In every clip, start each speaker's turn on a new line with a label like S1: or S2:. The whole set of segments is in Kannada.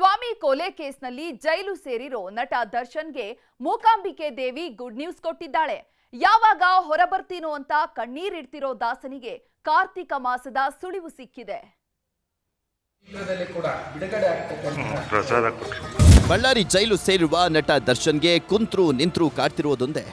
S1: ಸ್ವಾಮಿ ಕೊಲೆ ಕೇಸ್ನಲ್ಲಿ ಜೈಲು ಸೇರಿರೋ ನಟ ದರ್ಶನ್ಗೆ ಮೂಕಾಂಬಿಕೆ ದೇವಿ ಗುಡ್ ನ್ಯೂಸ್ ಕೊಟ್ಟಿದ್ದಾಳೆ. ಯಾವಾಗ ಹೊರಬರ್ತೀನೋ ಅಂತ ಕಣ್ಣೀರಿಡ್ತಿರೋ ದಾಸನಿಗೆ ಕಾರ್ತಿಕ ಮಾಸದ ಸುಳಿವು ಸಿಕ್ಕಿದೆ.
S2: ಬಳ್ಳಾರಿ ಜೈಲು ಸೇರಿರುವ ನಟ ದರ್ಶನ್ಗೆ ಕುಂತ್ರು ನಿಂತ್ರು ಕಾಡ್ತಿರೋದೊಂದೇ.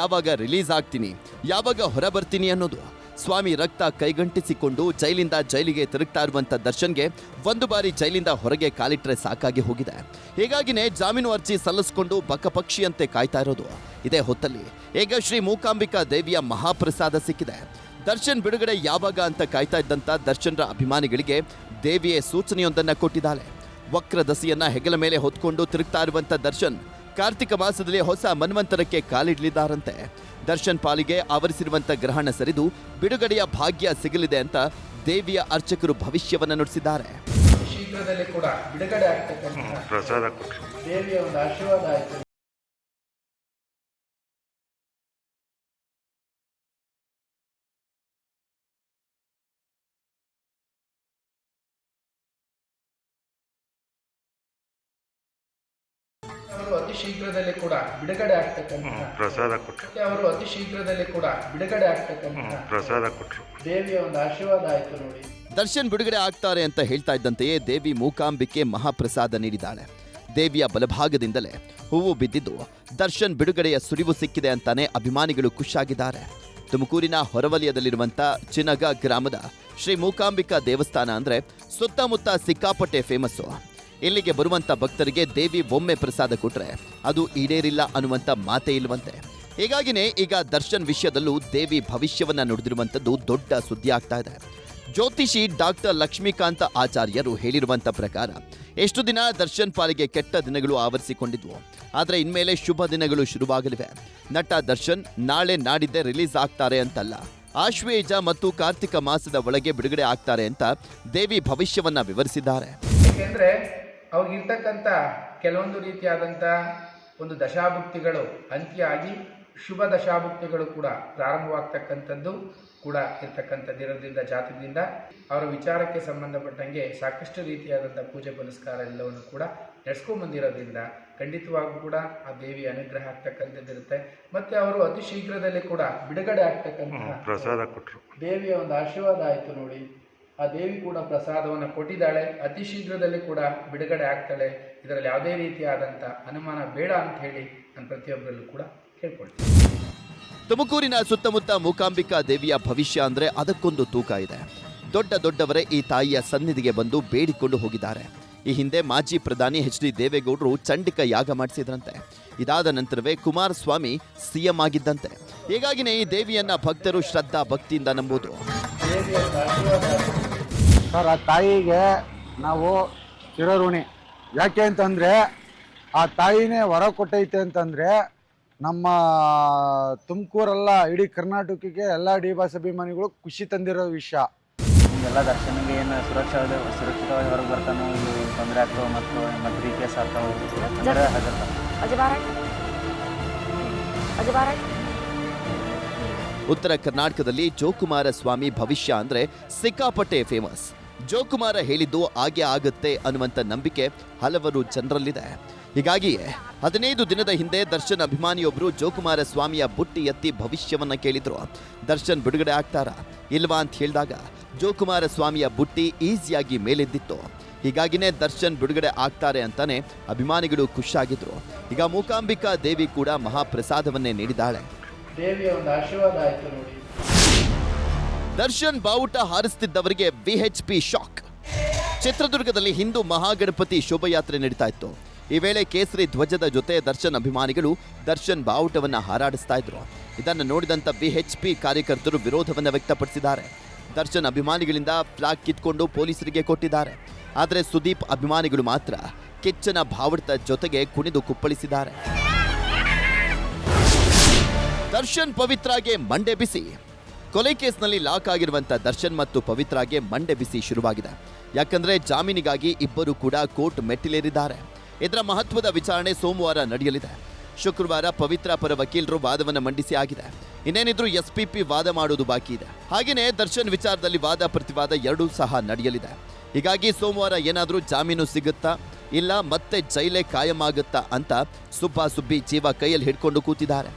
S2: ಯಾವಾಗ ರಿಲೀಸ್ ಆಗ್ತೀನಿ ಯಾವಾಗ ಹೊರಬರ್ತೀನಿ ಅನ್ನೋದು ಸ್ವಾಮಿ ರಕ್ತ ಕೈಗಂಟಿಸಿಕೊಂಡು ಜೈಲಿಂದ ಜೈಲಿಗೆ ತಿರುಗ್ತಾ ಇರುವಂಥ ದರ್ಶನ್ಗೆ ಒಂದು ಬಾರಿ ಜೈಲಿಂದ ಹೊರಗೆ ಕಾಲಿಟ್ಟರೆ ಸಾಕಾಗಿ ಹೋಗಿದೆ. ಹೀಗಾಗಿನೇ ಜಾಮೀನು ಅರ್ಜಿ ಸಲ್ಲಿಸಿಕೊಂಡು ಬಕಪಕ್ಷಿಯಂತೆ ಕಾಯ್ತಾ ಇರೋದು. ಇದೇ ಹೊತ್ತಲ್ಲಿ ಈಗ ಶ್ರೀ ಮೂಕಾಂಬಿಕಾ ದೇವಿಯ ಮಹಾಪ್ರಸಾದ ಸಿಕ್ಕಿದೆ. ದರ್ಶನ್ ಬಿಡುಗಡೆ ಯಾವಾಗ ಅಂತ ಕಾಯ್ತಾ ಇದ್ದಂಥ ದರ್ಶನ್ರ ಅಭಿಮಾನಿಗಳಿಗೆ ದೇವಿಯೇ ಸೂಚನೆಯೊಂದನ್ನು ಕೊಟ್ಟಿದ್ದಾಳೆ. ವಕ್ರ ದಸಿಯನ್ನ ಹೆಗಲ ಮೇಲೆ ಹೊತ್ಕೊಂಡು ತಿರುಗ್ತಾ ಇರುವಂಥ ದರ್ಶನ್ ಕಾರ್ತಿಕ ಮಾಸದಲ್ಲಿ ಹೊಸ ಮನ್ವಂತರಕ್ಕೆ ಕಾಲಿಡಲಿದ್ದಾರಂತೆ. ದರ್ಶನ್ ಪಾಲಿಗೆ ಆವರಿಸಿರುವಂತ ಗ್ರಹಣ ಸರಿದು ಬಿಡುಗಡೆಯ ಭಾಗ್ಯ ಸಿಗಲಿದೆ ಅಂತ ದೇವಿಯ ಅರ್ಚಕರು ಭವಿಷ್ಯವನ್ನ ನುಡಿಸಿದ್ದಾರೆ.
S3: ಶೀಘ್ರದಲ್ಲಿ ಕೂಡ ಬಿಡುಗಡೆ
S4: ಆಗ್ತಕ್ಕಂಥ
S3: ದೇವಿಯ ಒಂದು ಆಶೀರ್ವಾದ ಆಯಿತು. ಶೀಘ್ರದಲ್ಲಿ ಕೂಡ ಬಿಡುಗಡೆ ಆಗ್ತಕ್ಕಂತಹ
S4: ಪ್ರಸಾದ ಕೊಟ್ಟರು
S3: ಮತ್ತೆ ಅವರು ಅತಿ ಶೀಘ್ರದಲ್ಲಿ ಕೂಡ ಬಿಡುಗಡೆ ಆಗ್ತಕ್ಕಂತಹ
S4: ಪ್ರಸಾದ ಕೊಟ್ಟರು
S3: ದೇವಿಯ ಒಂದು ಆಶೀರ್ವಾದ ಆಯ್ತು ನೋಡಿ.
S2: ದರ್ಶನ್ ಬಿಡುಗಡೆ ಆಗ್ತಾರೆ ಅಂತ ಹೇಳ್ತಾ ಇದ್ದಂತೆಯೇ ದೇವಿ ಮೂಕಾಂಬಿಕೆ ಮಹಾಪ್ರಸಾದ ನೀಡಿದ್ದಾಳೆ. ದೇವಿಯ ಬಲಭಾಗದಿಂದಲೇ ಹೂವು ಬಿದ್ದಿದ್ದು ದರ್ಶನ್ ಬಿಡುಗಡೆಯ ಸುರಿವು ಸಿಕ್ಕಿದೆ ಅಂತಾನೆ ಅಭಿಮಾನಿಗಳು ಖುಷಿಯಾಗಿದ್ದಾರೆ. ತುಮಕೂರಿನ ಹೊರವಲಯದಲ್ಲಿರುವಂಥ ಚಿನಗ ಗ್ರಾಮದ ಶ್ರೀ ಮೂಕಾಂಬಿಕಾ ದೇವಸ್ಥಾನ ಅಂದ್ರೆ ಸುತ್ತಮುತ್ತ ಸಿಕ್ಕಾಪಟ್ಟೆ ಫೇಮಸ್ಸು ಇಲ್ಲಿಗೆ ಬರುವಂತ ಭಕ್ತರಿಗೆ ದೇವಿ ಒಮ್ಮೆ ಪ್ರಸಾದ ಕೊಟ್ರೆ ಅದು ಈಡೇರಿಲ್ಲ ಅನ್ನುವಂತ ಮಾತೇ ಇಲ್ಲವಂತೆ ಹೀಗಾಗಿನೇ ಈಗ ದರ್ಶನ್ ವಿಷಯದಲ್ಲೂ ದೇವಿ ಭವಿಷ್ಯವನ್ನ ನುಡಿದಿರುವಂತದ್ದು ದೊಡ್ಡ ಸುದ್ದಿ ಆಗ್ತಾ ಇದೆ. ಜ್ಯೋತಿಷಿ ಡಾಕ್ಟರ್ ಲಕ್ಷ್ಮೀಕಾಂತ ಆಚಾರ್ಯರು ಹೇಳಿರುವಂತ ಪ್ರಕಾರ, ಎಷ್ಟು ದಿನ ದರ್ಶನ್ ಪಾಲಿಗೆ ಕೆಟ್ಟ ದಿನಗಳು ಆವರಿಸಿಕೊಂಡಿದ್ವು, ಆದರೆ ಇನ್ಮೇಲೆ ಶುಭ ದಿನಗಳು ಶುರುವಾಗಲಿವೆ. ನಟ ದರ್ಶನ್ ನಾಳೆ ನಾಡಿದ್ದೆ ರಿಲೀಸ್ ಆಗ್ತಾರೆ ಅಂತಲ್ಲ. ಆಶ್ವೇಜ ಮತ್ತು ಕಾರ್ತಿಕ ಮಾಸದ ಒಳಗೆ ಬಿಡುಗಡೆ ಆಗ್ತಾರೆ ಅಂತ ದೇವಿ ಭವಿಷ್ಯವನ್ನ ವಿವರಿಸಿದ್ದಾರೆ.
S3: ಅವ್ರಿಗಿರ್ತಕ್ಕಂಥ ಕೆಲವೊಂದು ರೀತಿಯಾದಂಥ ಒಂದು ದಶಾಭುಕ್ತಿಗಳು ಅಂತ್ಯ ಆಗಿ ಶುಭ ದಶಾಭುಕ್ತಿಗಳು ಕೂಡ ಪ್ರಾರಂಭವಾಗ್ತಕ್ಕಂಥದ್ದು ಕೂಡ ಇರ್ತಕ್ಕಂಥದ್ದಿರೋದ್ರಿಂದ ಜಾತಕದಿಂದ ಅವರ ವಿಚಾರಕ್ಕೆ ಸಂಬಂಧಪಟ್ಟಂಗೆ ಸಾಕಷ್ಟು ರೀತಿಯಾದಂಥ ಪೂಜೆ ಪುನಸ್ಕಾರ ಎಲ್ಲವನ್ನು ಕೂಡ ನಡೆಸ್ಕೊಂಬಂದಿರೋದ್ರಿಂದ ಖಂಡಿತವಾಗೂ ಕೂಡ ಆ ದೇವಿಯ ಅನುಗ್ರಹ ಆಗ್ತಕ್ಕಂಥದ್ದಿರುತ್ತೆ ಮತ್ತೆ ಅವರು ಅತಿ ಶೀಘ್ರದಲ್ಲಿ ಕೂಡ ಬಿಡುಗಡೆ ಆಗ್ತಕ್ಕಂಥ
S4: ಪ್ರಸಾದ ಕೊಟ್ಟರು
S3: ದೇವಿಯ ಒಂದು ಆಶೀರ್ವಾದ ಆಯಿತು ನೋಡಿ. ಆ ದೇವಿ ಕೂಡ ಪ್ರಸಾದವನ್ನು ಕೊಟ್ಟಿದ್ದಾಳೆ. ಅತಿ ಶೀಘ್ರದಲ್ಲಿ ಕೂಡ ಬಿಡುಗಡೆ ಆಗ್ತಾಳೆ. ಇದರಲ್ಲಿ ಯಾವುದೇ ರೀತಿಯಾದಂಥ ಅನುಮಾನ ಬೇಡ ಅಂತ ಹೇಳಿ ನಾನು ಪ್ರತಿಯೊಬ್ಬರಲ್ಲೂ ಕೂಡ ಕೇಳ್ಕೊಳ್ತೀನಿ.
S2: ತುಮಕೂರಿನ ಸುತ್ತಮುತ್ತ ಮೂಕಾಂಬಿಕಾ ದೇವಿಯ ಭವಿಷ್ಯ ಅಂದ್ರೆ ಅದಕ್ಕೊಂದು ತೂಕ ಇದೆ. ದೊಡ್ಡ ದೊಡ್ಡವರೇ ಈ ತಾಯಿಯ ಸನ್ನಿಧಿಗೆ ಬಂದು ಬೇಡಿಕೊಂಡು ಹೋಗಿದ್ದಾರೆ. ಈ ಹಿಂದೆ ಮಾಜಿ ಪ್ರಧಾನಿ ಎಚ್ ಡಿ ದೇವೇಗೌಡರು ಚಂಡಿಕ ಯಾಗ ಮಾಡಿಸಿದ್ರಂತೆ. ಇದಾದ ನಂತರವೇ ಕುಮಾರಸ್ವಾಮಿ ಸಿಎಂ ಆಗಿದ್ದಂತೆ. ಹೀಗಾಗಿನೇ ಈ ದೇವಿಯನ್ನ ಭಕ್ತರು ಶ್ರದ್ಧಾ ಭಕ್ತಿಯಿಂದ ನಂಬುದು.
S5: ಸರ್ ಆ ತಾಯಿಗೆ ನಾವು ಚಿರಋಣಿ. ಯಾಕೆ ಅಂತಂದರೆ ಆ ತಾಯಿನೇ ವರ ಕೊಟ್ಟೈತೆ ಅಂತಂದರೆ ನಮ್ಮ ತುಮಕೂರಲ್ಲ ಇಡೀ ಕರ್ನಾಟಕಕ್ಕೆ ಎಲ್ಲ ಡಿ ಬಾಸ್ ಅಭಿಮಾನಿಗಳು ಖುಷಿ ತಂದಿರೋ ವಿಷಯ.
S6: ಎಲ್ಲ ದರ್ಶನಿಗೆ ಏನು ಸುರಕ್ಷಾ ಸುರಕ್ಷಿತವಾಗಿ ಹೊರಗೆ ಬರ್ತಾನೋ ಇದು ತೊಂದರೆ ಆಗ್ತೋ ಮತ್ತು ಮತ್ತು ರೀ ಕೇಸ್ ಆಗ್ತಾವೆ
S7: ತೊಂದರೆ
S2: ಉತ್ತರ ಕರ್ನಾಟಕದಲ್ಲಿ ಜೋಕುಮಾರ ಸ್ವಾಮಿ ಭವಿಷ್ಯ ಅಂದ್ರೆ ಸಿಕ್ಕಾಪಟ್ಟೆ ಫೇಮಸ್ ಜೋಕುಮಾರ ಹೇಳಿದ್ದು ಹಾಗೆ ಆಗುತ್ತೆ ಅನ್ನುವಂಥ ನಂಬಿಕೆ ಹಲವರು ಜನರಲ್ಲಿದೆ. ಹೀಗಾಗಿಯೇ, ಹದಿನೈದು ದಿನದ ಹಿಂದೆ ದರ್ಶನ್ ಅಭಿಮಾನಿಯೊಬ್ಬರು ಜೋಕುಮಾರ ಸ್ವಾಮಿಯ ಬುಟ್ಟಿ ಎತ್ತಿ ಭವಿಷ್ಯವನ್ನ ಕೇಳಿದ್ರು. ದರ್ಶನ್ ಬಿಡುಗಡೆ ಆಗ್ತಾರಾ? ಇಲ್ವಾ ಅಂತ ಹೇಳಿದಾಗ, ಜೋಕುಮಾರ ಸ್ವಾಮಿಯ ಬುಟ್ಟಿ ಈಸಿಯಾಗಿ ಮೇಲೆದ್ದಿತ್ತು. ಹೀಗಾಗಿನೇ ದರ್ಶನ್ ಬಿಡುಗಡೆ ಆಗ್ತಾರೆ ಅಂತಾನೆ ಅಭಿಮಾನಿಗಳು ಖುಷಿಯಾಗಿದ್ರು. ಈಗ ಮೂಕಾಂಬಿಕಾ ದೇವಿ ಕೂಡ ಮಹಾಪ್ರಸಾದವನ್ನೇ ನೀಡಿದ್ದಾಳೆ.
S3: ದೇವಿಯ ಒಂದು ಆಶೀರ್ವಾದ ಆಯಿತು ನೋಡಿ.
S2: ದರ್ಶನ್ ಬಾವುಟ ಹಾರಿಸ್ತಿದ್ದವರಿಗೆ ವಿಎಚ್ಪಿ ಶಾಕ್. ಚಿತ್ರದುರ್ಗದಲ್ಲಿ ಹಿಂದೂ ಮಹಾಗಣಪತಿ ಶೋಭಯಾತ್ರೆ ನಡೀತಾ ಇತ್ತು. ಈ ವೇಳೆ ಕೇಸರಿ ಧ್ವಜದ ಜೊತೆ ದರ್ಶನ್ ಅಭಿಮಾನಿಗಳು ದರ್ಶನ್ ಬಾವುಟವನ್ನು ಹಾರಾಡಿಸ್ತಾ ಇದ್ರು. ಇದನ್ನು ನೋಡಿದಂತ ವಿಎಚ್ಪಿ ಕಾರ್ಯಕರ್ತರು ವಿರೋಧವನ್ನು ವ್ಯಕ್ತಪಡಿಸಿದ್ದಾರೆ. ದರ್ಶನ್ ಅಭಿಮಾನಿಗಳಿಂದ ಫ್ಲಾಗ್ ಕಿತ್ಕೊಂಡು ಪೊಲೀಸರಿಗೆ ಕೊಟ್ಟಿದ್ದಾರೆ. ಆದರೆ ಸುದೀಪ್ ಅಭಿಮಾನಿಗಳು ಮಾತ್ರ ಕೆಚ್ಚನ ಬಾವುಟದ ಜೊತೆಗೆ ಕುಣಿದು ಕುಪ್ಪಳಿಸಿದ್ದಾರೆ. ದರ್ಶನ್ ಪವಿತ್ರಾಗೆ ಮಂಡೆ ಬಿಸಿ. ಕೊಲೆ ಕೇಸ್ನಲ್ಲಿ ಲಾಕ್ ಆಗಿರುವಂತ ದರ್ಶನ್ ಮತ್ತು ಪವಿತ್ರಾಗೆ ಮಂಡೆ ಬಿಸಿ ಶುರುವಾಗಿದೆ. ಯಾಕಂದ್ರೆ ಜಾಮೀನಿಗಾಗಿ ಇಬ್ಬರು ಕೂಡ ಕೋರ್ಟ್ ಮೆಟ್ಟಿಲೇರಿದ್ದಾರೆ. ಇದರ ಮಹತ್ವದ ವಿಚಾರಣೆ ಸೋಮವಾರ ನಡೆಯಲಿದೆ. ಶುಕ್ರವಾರ ಪವಿತ್ರ ಪರ ವಕೀಲರು ವಾದವನ್ನು ಮಂಡಿಸಿ ಆಗಿದೆ. ಇನ್ನೇನಿದ್ರು ಎಸ್ಪಿಪಿ ವಾದ ಮಾಡೋದು ಬಾಕಿ ಇದೆ. ಹಾಗೆಯೇ ದರ್ಶನ್ ವಿಚಾರದಲ್ಲಿ ವಾದ ಪ್ರತಿವಾದ ಎರಡೂ ಸಹ ನಡೆಯಲಿದೆ. ಹೀಗಾಗಿ ಸೋಮವಾರ ಏನಾದರೂ ಜಾಮೀನು ಸಿಗುತ್ತಾ? ಇಲ್ಲ, ಮತ್ತೆ ಜೈಲೇ ಕಾಯಮಾಗುತ್ತಾ ಅಂತ ಸುಬ್ಬ ಸುಬ್ಬಿ ಜೀವ ಕೈಯಲ್ಲಿ ಹಿಡ್ಕೊಂಡು ಕೂತಿದ್ದಾರೆ.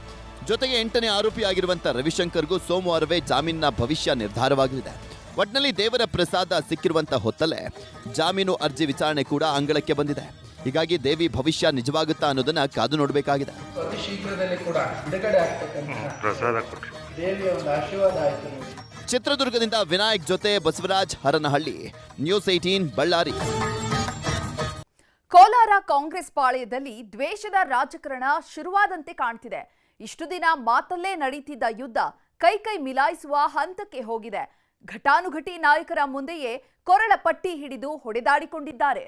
S2: ಜೊತೆಗೆ ಎಂಟನೇ ಆರೋಪಿಯಾಗಿರುವಂಥ ಆಗಿರುವಂತ ರವಿಶಂಕರ್ಗೂ ಸೋಮವಾರವೇ ಜಾಮೀನಿನ ಭವಿಷ್ಯ ನಿರ್ಧಾರವಾಗಲಿದೆ. ಒಟ್ನಲ್ಲಿ ದೇವರ ಪ್ರಸಾದ ಸಿಕ್ಕಿರುವಂತ ಹೊತ್ತಲ್ಲೇ ಜಾಮೀನು ಅರ್ಜಿ ವಿಚಾರಣೆ ಕೂಡ ಅಂಗಳಕ್ಕೆ ಬಂದಿದೆ. ಹೀಗಾಗಿ ದೇವಿ ಭವಿಷ್ಯ ನಿಜವಾಗುತ್ತಾ ಅನ್ನೋದನ್ನ ಕಾದು ನೋಡಬೇಕಾಗಿದೆ. ಚಿತ್ರದುರ್ಗದಿಂದ ವಿನಾಯಕ್ ಜೊತೆ ಬಸವರಾಜ್ ಹರನಹಳ್ಳಿ ನ್ಯೂಸ್ ಏಟೀನ್ ಬಳ್ಳಾರಿ.
S1: ಕೋಲಾರ ಕಾಂಗ್ರೆಸ್ ಪಾಳೆಯದಲ್ಲಿ ದ್ವೇಷದ ರಾಜಕಾರಣ ಶುರುವಾದಂತೆ ಕಾಣ್ತಿದೆ. ಇಷ್ಟು ದಿನ ಮಾತಲ್ಲೇ ನಡೀತಿದ್ದ ಯುದ್ಧ ಕೈ ಕೈ ಮಿಲಾಯಿಸುವ ಹಂತಕ್ಕೆ ಹೋಗಿದೆ. ಘಟಾನುಘಟಿ ನಾಯಕರ ಮುಂದೆಯೇ ಕೊರಳ ಪಟ್ಟಿ ಹಿಡಿದು ಹೊಡೆದಾಡಿಕೊಂಡಿದ್ದಾರೆ.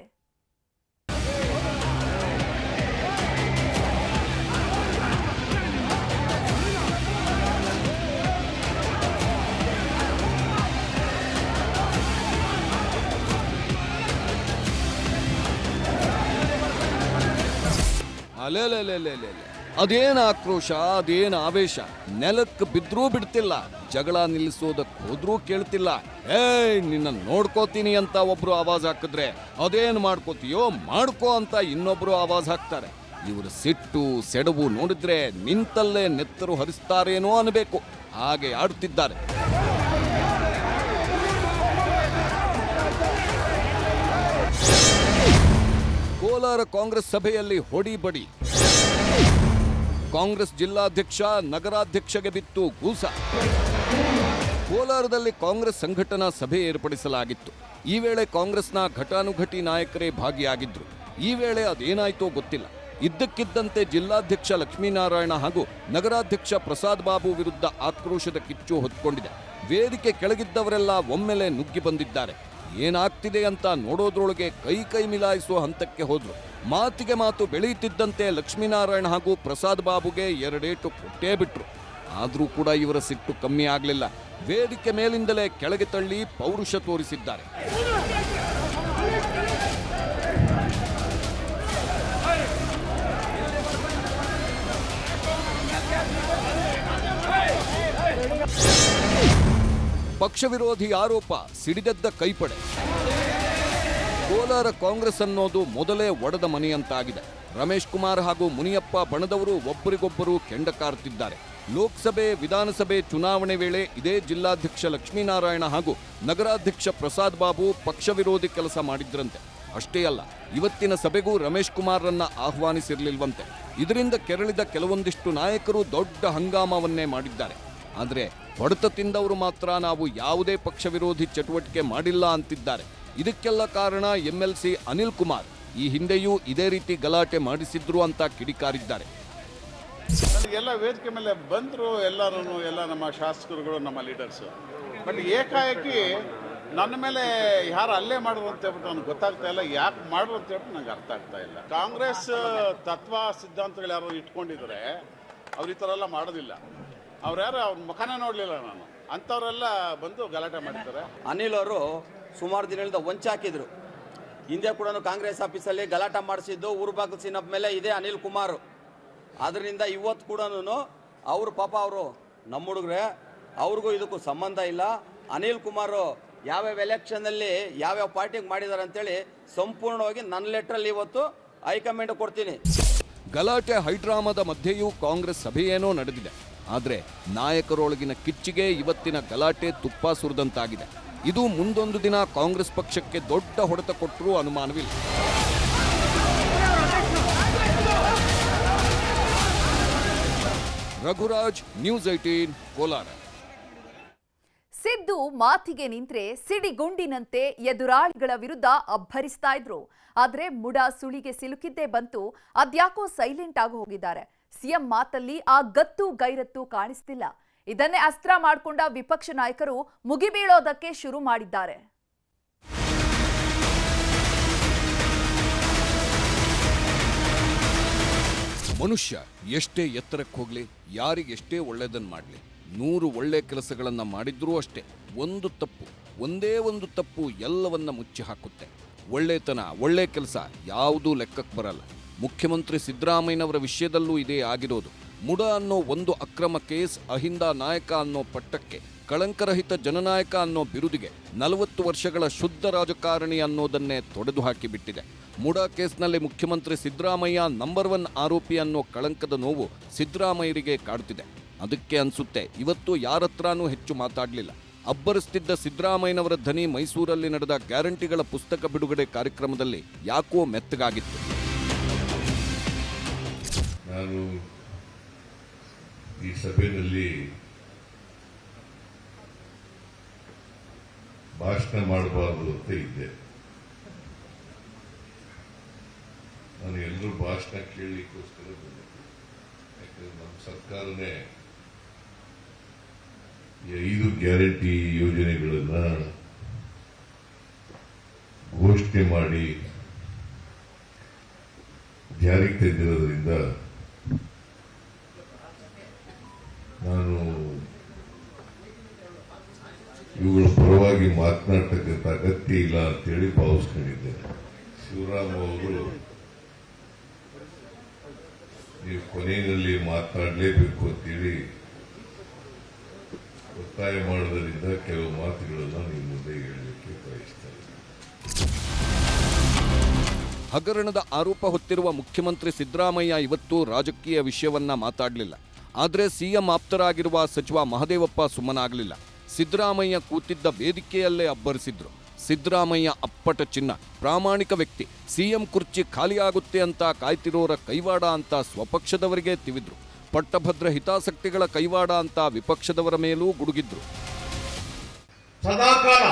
S7: ಅಲೆಲೆಲೆಲೆಲೆ ಅದೇನ್ ಆಕ್ರೋಶ, ಅದೇನ್ ಆವೇಶ? ನೆಲಕ್ಕೆ ಬಿದ್ರೂ ಬಿಡ್ತಿಲ್ಲ, ಜಗಳ ನಿಲ್ಲಿಸೋದಕ್ ಹೋದ್ರೂ ಕೇಳ್ತಿಲ್ಲ. ಏಯ್, ನಿನ್ನ ನೋಡ್ಕೋತೀನಿ ಅಂತ ಒಬ್ರು ಆವಾಜ್ ಹಾಕಿದ್ರೆ ಅದೇನು ಮಾಡ್ಕೋತೀಯೋ ಮಾಡ್ಕೋ ಅಂತ ಇನ್ನೊಬ್ರು ಆವಾಜ್ ಹಾಕ್ತಾರೆ. ಇವರು ಸಿಟ್ಟು, ಸೆಡವು ನೋಡಿದ್ರೆ ನಿಂತಲ್ಲೇ ನೆತ್ತರು ಹರಿಸ್ತಾರೇನೋ ಅನ್ಬೇಕು. ಹಾಗೆ ಆಡುತ್ತಿದ್ದಾರೆ ಕೋಲಾರ ಕಾಂಗ್ರೆಸ್ ಸಭೆಯಲ್ಲಿ ಹೊಡಿ ಬಡಿ. ಕಾಂಗ್ರೆಸ್ ಜಿಲ್ಲಾಧ್ಯಕ್ಷ ನಗರಾಧ್ಯಕ್ಷಗೆ ಬಿತ್ತು ಗೂಸ. ಕೋಲಾರದಲ್ಲಿ ಕಾಂಗ್ರೆಸ್ ಸಂಘಟನಾ ಸಭೆ ಏರ್ಪಡಿಸಲಾಗಿತ್ತು. ಈ ವೇಳೆ ಕಾಂಗ್ರೆಸ್ನ ಘಟಾನುಘಟಿ ನಾಯಕರೇ ಭಾಗಿಯಾಗಿದ್ದರು ಈ ವೇಳೆ ಅದೇನಾಯ್ತೋ ಗೊತ್ತಿಲ್ಲ. ಇದ್ದಕ್ಕಿದ್ದಂತೆ ಜಿಲ್ಲಾಧ್ಯಕ್ಷ ಲಕ್ಷ್ಮೀನಾರಾಯಣ ಹಾಗೂ ನಗರಾಧ್ಯಕ್ಷ ಪ್ರಸಾದ್ ಬಾಬು ವಿರುದ್ಧ ಆಕ್ರೋಶದ ಕಿಚ್ಚು ಹೊತ್ಕೊಂಡಿದೆ. ವೇದಿಕೆ ಕೆಳಗಿದ್ದವರೆಲ್ಲ ಒಮ್ಮೆಲೆ ನುಗ್ಗಿ ಬಂದಿದ್ದಾರೆ. ಏನಾಗ್ತಿದೆ ಅಂತ ನೋಡೋದ್ರೊಳಗೆ ಕೈ ಕೈ ಮಿಲಾಯಿಸುವ ಹಂತಕ್ಕೆ ಹೋದ್ರು. ಮಾತಿಗೆ ಮಾತು ಬೆಳೆಯುತ್ತಿದ್ದಂತೆ ಲಕ್ಷ್ಮೀನಾರಾಯಣ ಹಾಗೂ ಪ್ರಸಾದ್ ಬಾಬುಗೆ ಎರಡೇಟು ಕೊಟ್ಟೇ ಬಿಟ್ರು. ಆದರೂ ಕೂಡ ಇವರ ಸಿಟ್ಟು ಕಮ್ಮಿ ಆಗಲಿಲ್ಲ. ವೇದಿಕೆ ಮೇಲಿಂದಲೇ ಕೆಳಗೆ ತಳ್ಳಿ ಪೌರುಷ ತೋರಿಸಿದ್ದಾರೆ. ಪಕ್ಷ ವಿರೋಧಿ ಆರೋಪ, ಸಿಡಿದೆದ್ದ ಕೈಪಡೆ. ಕೋಲಾರ ಕಾಂಗ್ರೆಸ್ ಅನ್ನೋದು ಮೊದಲೇ ಒಡೆದ ಮನೆಯಂತಾಗಿದೆ. ರಮೇಶ್ ಕುಮಾರ್ ಹಾಗೂ ಮುನಿಯಪ್ಪ ಬಣದವರು ಒಬ್ಬರಿಗೊಬ್ಬರು ಕೆಂಡ ಕಾರ್ತಿದ್ದಾರೆ. ಲೋಕಸಭೆ, ವಿಧಾನಸಭೆ ಚುನಾವಣೆ ವೇಳೆ ಇದೇ ಜಿಲ್ಲಾಧ್ಯಕ್ಷ ಲಕ್ಷ್ಮೀನಾರಾಯಣ ಹಾಗೂ ನಗರಾಧ್ಯಕ್ಷ ಪ್ರಸಾದ್ ಬಾಬು ಪಕ್ಷ ವಿರೋಧಿ ಕೆಲಸ ಮಾಡಿದ್ರಂತೆ. ಅಷ್ಟೇ ಅಲ್ಲ, ಇವತ್ತಿನ ಸಭೆಗೂ ರಮೇಶ್ ಕುಮಾರ್ರನ್ನ ಆಹ್ವಾನಿಸಿರಲಿಲ್ವಂತೆ. ಇದರಿಂದ ಕೆರಳಿದ ಕೆಲವೊಂದಿಷ್ಟು ನಾಯಕರು ದೊಡ್ಡ ಹಂಗಾಮವನ್ನೇ ಮಾಡಿದ್ದಾರೆ. ಆದರೆ ಹೊಡೆತ ತಿಂದವರು ಮಾತ್ರ ನಾವು ಯಾವುದೇ ಪಕ್ಷ ವಿರೋಧಿ ಚಟುವಟಿಕೆ ಮಾಡಿಲ್ಲ ಅಂತಿದ್ದಾರೆ. ಇದಕ್ಕೆಲ್ಲ ಕಾರಣ ಎಂಎಲ್ಸಿ ಅನಿಲ್ ಕುಮಾರ್. ಈ ಹಿಂದೆಯೂ ಇದೇ ರೀತಿ ಗಲಾಟೆ ಮಾಡಿಸಿದ್ರು ಅಂತ ಕಿಡಿಕಾರಿದ್ದಾರೆ.
S8: ಎಲ್ಲ ವೇದಿಕೆ ಮೇಲೆ ಬಂದರು ಎಲ್ಲರೂ ಎಲ್ಲ ನಮ್ಮ ಶಾಸಕರುಗಳು, ನಮ್ಮ ಲೀಡರ್ಸು ಬಟ್ ಏಕಾಏಕಿ ನನ್ನ ಮೇಲೆ ಯಾರು ಅಲ್ಲೇ ಮಾಡಿದ್ರು ಅಂತ ಹೇಳ್ಬಿಟ್ಟು ನನಗೆ ಗೊತ್ತಾಗ್ತಾ ಇಲ್ಲ. ಯಾಕೆ ಮಾಡಿದ್ರು ಅಂತ ಹೇಳ್ಬಿಟ್ಟು ನನಗೆ ಅರ್ಥ ಆಗ್ತಾ ಇಲ್ಲ. ಕಾಂಗ್ರೆಸ್ ತತ್ವ, ಸಿದ್ಧಾಂತಗಳು ಯಾರು ಇಟ್ಕೊಂಡಿದ್ರೆ ಅವ್ರು ಈ ಥರ ಎಲ್ಲ ಮಾಡೋದಿಲ್ಲ. ಯಾರು ಅವ್ರ ಮುಖನ ನೋಡಲಿಲ್ಲ ನಾನು. ಅಂಥವರೆಲ್ಲ ಬಂದು ಗಲಾಟೆ ಮಾಡ್ತಾರೆ
S9: ಅನಿಲ್ ಅವರು ಸುಮಾರು ದಿನಗಳಿಂದ ವಂಚಾಕಿದ್ರು ಹಿಂದೆ ಕೂಡ ಕಾಂಗ್ರೆಸ್ ಆಫೀಸಲ್ಲಿ ಗಲಾಟ ಮಾಡಿಸಿದ್ದು ಊರು ಬಾಗಿಲು ಸೀನಪ್ ಮೇಲೆ ಇದೆ ಅನಿಲ್ ಕುಮಾರ್. ಅದರಿಂದ ಇವತ್ತು ಕೂಡ ಅವರು ಪಾಪ ಅವರು ನಮ್ಮ ಹುಡುಗ್ರೆ ಅವ್ರಿಗೂ ಇದಕ್ಕೂ ಸಂಬಂಧ ಇಲ್ಲ. ಅನಿಲ್ ಕುಮಾರ್ ಯಾವ್ಯಾವ ಎಲೆಕ್ಷನ್ನಲ್ಲಿ ಯಾವ್ಯಾವ ಪಾರ್ಟಿಗೆ ಮಾಡಿದ್ದಾರೆ ಅಂತೇಳಿ ಸಂಪೂರ್ಣವಾಗಿ ನನ್ನ ಲೆಟ್ರಲ್ಲಿ ಇವತ್ತು ಹೈಕಮಾಂಡ್ ಕೊಡ್ತೀನಿ.
S7: ಗಲಾಟೆ ಹೈಡ್ರಾಮಾದ ಮಧ್ಯೆಯೂ ಕಾಂಗ್ರೆಸ್ ಸಭೆಯೇನೋ ನಡೆದಿದೆ. ಆದರೆ ನಾಯಕರೊಳಗಿನ ಕಿಚ್ಚಿಗೆ ಇವತ್ತಿನ ಗಲಾಟೆ ತುಪ್ಪ ಸುರಿದಂತಾಗಿದೆ. ಇದು ಮುಂದೊಂದು ದಿನ ಕಾಂಗ್ರೆಸ್ ಪಕ್ಷಕ್ಕೆ ದೊಡ್ಡ ಹೊಡೆತ ಕೊಟ್ಟರೂ ಅನುಮಾನವಿಲ್ಲ. Raghuraj, news eighteen Kolar.
S1: Siddu ಮಾತಿಗೆ ನಿಂತ್ರೆ ಸಿಡಿಗುಂಡಿನಂತೆ ಎದುರಾಳಿಗಳ ವಿರುದ್ಧ ಅಬ್ಬರಿಸ್ತಾ ಇದ್ರು. ಆದ್ರೆ ಮುಡ ಸುಳಿಗೆ ಸಿಲುಕಿದ್ದೇ ಬಂತು. ಅದ್ಯಾಕೋ ಸೈಲೆಂಟ್ ಆಗಿ ಹೋಗಿದ್ದಾರೆ. ಸಿಎಂ ಮಾತಲ್ಲಿ ಆ ಗತ್ತು ಗೈರತ್ತು ಕಾಣಿಸ್ತಿಲ್ಲ. ಇದನ್ನೇ ಅಸ್ತ್ರ ಮಾಡಿಕೊಂಡ ವಿಪಕ್ಷ ನಾಯಕರು ಮುಗಿಬೀಳೋದಕ್ಕೆ ಶುರು ಮಾಡಿದ್ದಾರೆ.
S7: ಮನುಷ್ಯ ಎಷ್ಟೇ ಎತ್ತರಕ್ಕೆ ಹೋಗ್ಲಿ ಯಾರಿಗೆಷ್ಟೇ ಒಳ್ಳೆಯದನ್ನು ಮಾಡಲಿ, ನೂರು ಒಳ್ಳೆ ಕೆಲಸಗಳನ್ನು ಮಾಡಿದ್ರೂ ಅಷ್ಟೇ ಒಂದು ತಪ್ಪು, ಒಂದೇ ಒಂದು ತಪ್ಪು ಎಲ್ಲವನ್ನ ಮುಚ್ಚಿ ಹಾಕುತ್ತೆ ಒಳ್ಳೆತನ, ಒಳ್ಳೆ ಕೆಲಸ ಯಾವುದೂ ಲೆಕ್ಕಕ್ಕೆ ಬರಲ್ಲ. ಮುಖ್ಯಮಂತ್ರಿ ಸಿದ್ದರಾಮಯ್ಯನವರ ವಿಷಯದಲ್ಲೂ ಇದೇ ಆಗಿರೋದು. ಮುಡ ಅನ್ನೋ ಒಂದು ಅಕ್ರಮ ಕೇಸ್, ಅಹಿಂದ ನಾಯಕ ಅನ್ನೋ ಪಟ್ಟಕ್ಕೆ, ಕಳಂಕರಹಿತ ಜನನಾಯಕ ಅನ್ನೋ ಬಿರುದಿಗೆ ನಲವತ್ತು ವರ್ಷಗಳ ಶುದ್ಧ ರಾಜಕಾರಣಿ ಅನ್ನೋದನ್ನೇ ತೊಡೆದು ಹಾಕಿಬಿಟ್ಟಿದೆ. ಮುಡ ಕೇಸ್ನಲ್ಲಿ ಮುಖ್ಯಮಂತ್ರಿ ಸಿದ್ದರಾಮಯ್ಯ ನಂಬರ್ ಒನ್ ಆರೋಪಿ ಅನ್ನೋ ಕಳಂಕದ ನೋವು ಸಿದ್ದರಾಮಯ್ಯರಿಗೆ ಕಾಡ್ತಿದೆ. ಅದಕ್ಕೆ ಅನಿಸುತ್ತೆ, ಇವತ್ತು ಯಾರತ್ರನೂ ಹೆಚ್ಚು ಮಾತಾಡಲಿಲ್ಲ. ಅಬ್ಬರಿಸ್ತಿದ್ದ ಸಿದ್ದರಾಮಯ್ಯನವರ ಧನಿ ಮೈಸೂರಲ್ಲಿ ನಡೆದ ಗ್ಯಾರಂಟಿಗಳ ಪುಸ್ತಕ ಬಿಡುಗಡೆ ಕಾರ್ಯಕ್ರಮದಲ್ಲಿ ಯಾಕೋ ಮೆತ್ತಗಾಗಿತ್ತು.
S10: ನಾನು ಈ ಸಭೆಯಲ್ಲಿ ಭಾಷಣ ಮಾಡಬಾರದು ಅಂತ ಇದ್ದೆ. ನಾನು ಎಲ್ಲರೂ ಭಾಷಣ ಕೇಳಲಿಕ್ಕೋಸ್ಕರ ಬಂದಿದ್ದೆ. ಯಾಕಂದ್ರೆ ನಮ್ಮ ಸರ್ಕಾರನೇ ಈ ಐದು ಗ್ಯಾರಂಟಿ ಯೋಜನೆಗಳನ್ನ ಘೋಷಣೆ ಮಾಡಿ ಜಾರಿಗೆ ತಂದಿರೋದ್ರಿಂದ ಪರವಾಗಿ ಮಾತನಾಡ್ತಕ್ಕಂಥ ಅಗತ್ಯ ಇಲ್ಲ ಅಂತೇಳಿ ಭಾವಿಸ್ಕೊಂಡಿದ್ದೇನೆ. ಶಿವರಾಮ್ ಅವರು ನೀವು ಕೊನೆಯಲ್ಲಿ ಮಾತನಾಡಲೇಬೇಕು ಅಂತೇಳಿ ಒತ್ತಾಯ ಮಾಡೋದರಿಂದ ಕೆಲವು ಮಾತುಗಳನ್ನು ನಿಮ್ಮ ಮುಂದೆ ಹೇಳಲಿಕ್ಕೆ ಬಯಸ್ತಾರೆ
S7: ಹಗರಣದ ಆರೋಪ ಹೊತ್ತಿರುವ ಮುಖ್ಯಮಂತ್ರಿ ಸಿದ್ದರಾಮಯ್ಯ ಇವತ್ತು ರಾಜಕೀಯ ವಿಷಯವನ್ನ ಮಾತಾಡಲಿಲ್ಲ. ಆದರೆ ಸಿಎಂ ಆಪ್ತರಾಗಿರುವ ಸಚಿವ ಮಹದೇವಪ್ಪ ಸುಮ್ಮನಾಗಲಿಲ್ಲ. ಸಿದ್ದರಾಮಯ್ಯ ಕೂತಿದ್ದ ವೇದಿಕೆಯಲ್ಲೇ ಅಬ್ಬರಿಸಿದ್ರು. ಸಿದ್ದರಾಮಯ್ಯ ಅಪ್ಪಟ ಚಿನ್ನ, ಪ್ರಾಮಾಣಿಕ ವ್ಯಕ್ತಿ, ಸಿಎಂ ಕುರ್ಚಿ ಖಾಲಿಯಾಗುತ್ತೆ ಅಂತ ಕಾಯ್ತಿರೋರ ಕೈವಾಡ ಅಂತ ಸ್ವಪಕ್ಷದವರಿಗೆ ತಿವಿದ್ರು. ಪಟ್ಟಭದ್ರ ಹಿತಾಸಕ್ತಿಗಳ ಕೈವಾಡ ಅಂತ ವಿಪಕ್ಷದವರ ಮೇಲೂ ಗುಡುಗಿದ್ರು.
S11: ಸದಾಕಾಲ